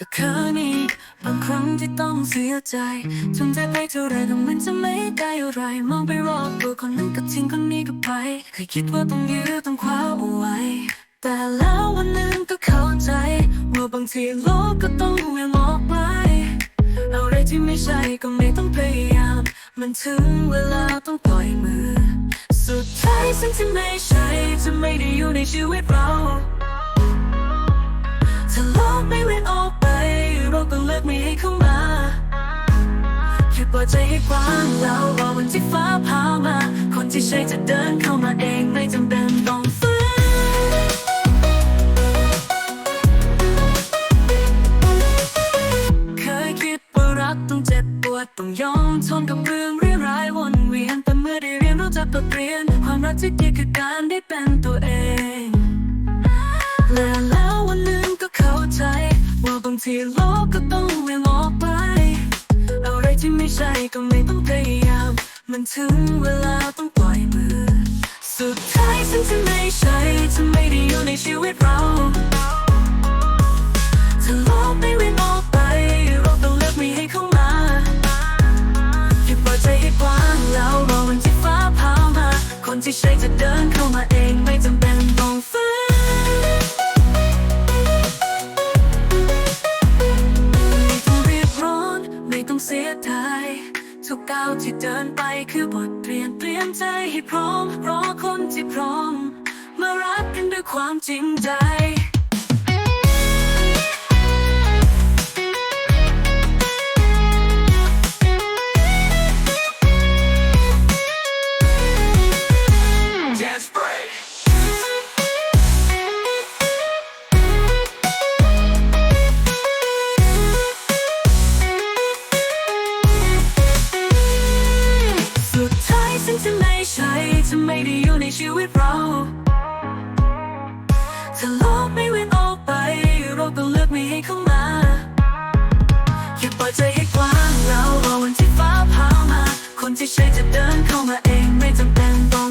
ก็เคยมีบางครั้งที่ต้องเสียใจจนใจไปเท่าไรก็มันจะไม่ได้อะไร มองไปรอบตัวคนนั้นก็ทิ้งคนนี้ก็ไปเคยคิดว่าต้องยื้อต้องคว้าเอาไว้ แต่แล้ววันหนึ่งก็เข้าใจ ว่าบางทีโลกก็ต้องเวียนออกไปอะไรที่ไม่ใช่ก็ไม่ต้องพยายาม มันถึงเวลาต้องปล่อยมือ สุดท้ายสิ่งที่ไม่ใช่จะไม่ได้อยู่ในชีวิตเราถ้าโลกไม่เว้นออกไป เราก็เลือกม่ให้เข้ามาแค่เปิดใจให้กว้างแล้วรอวันที่ฟ้าพามา คนที่ใช่จะเดินเข้ามาเองไม่จำเป็นต้องฝืนเคยคิดว่ารักต้องเจ็บปวดต้องยอมทนกับเรื่องร้ายวนเวียนแต่เมื่อได้เรียนรู้จักบทเรียน ความรักที่ดีคือการได้เป็นตัวเองและแล้ววันหนึ่งก็เข้าใจว่าบางทีโลก ก็ไม่ต้องพยายาม มันถึงเวลาต้องปล่อยมือ สุดท้ายสิ่งที่ไม่ใช่จะไม่ได้อยู่ในชีวิตเราถ้าโลกไม่เวียนออกไป เราต้องเลือกม่ให้เข้ามาแค่เปิดใจให้กว้างแล้วรอวันที่ฟ้าพามา คนที่ใช่จะเดินเข้ามาเองไม่จำเป็นต้อง ทุกก้าวที่เดินไปคือบทเรียนเตรียมใจให้พร้อมรอคนที่พร้อม มารักกันด้วยความจริงใจ ฉันจะไม่ใช่จะไม่ได้อยู่ในชีวิตเราถ้าโลกไม่เว้นออกไป เราก็เลือกไม่ให้เข้ามา อย่าปล่อยใจให้กว้างเรารอวันที่ฟ้าผ่ามา คนที่ใช่จะเดินเข้ามาเองไม่จำเป็นต้อง